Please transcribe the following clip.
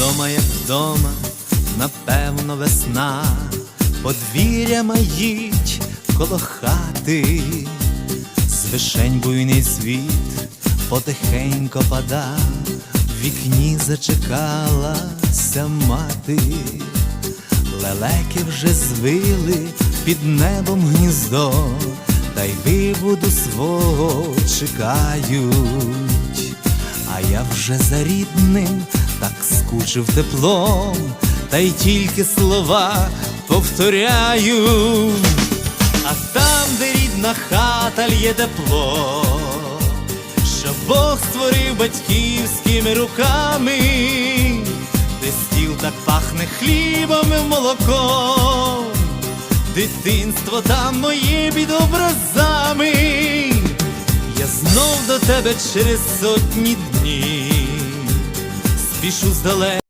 Дома, як вдома, напевно, весна, подвір'я маїть коло хати, з вишень буйний світ потихенько пада, в вікні зачекалася мати, лелеки вже звили під небом гніздо, та й виводу свого чекають. А я вже за рідним так скучив теплом, та й тільки слова повторяю. А там, де рідна хата лє тепло, що Бог створив батьківськими руками, де стіл так пахне хлібом і молоком, дитинство там моє під образами. Я знов до тебе через сотні днів, bichos da lei.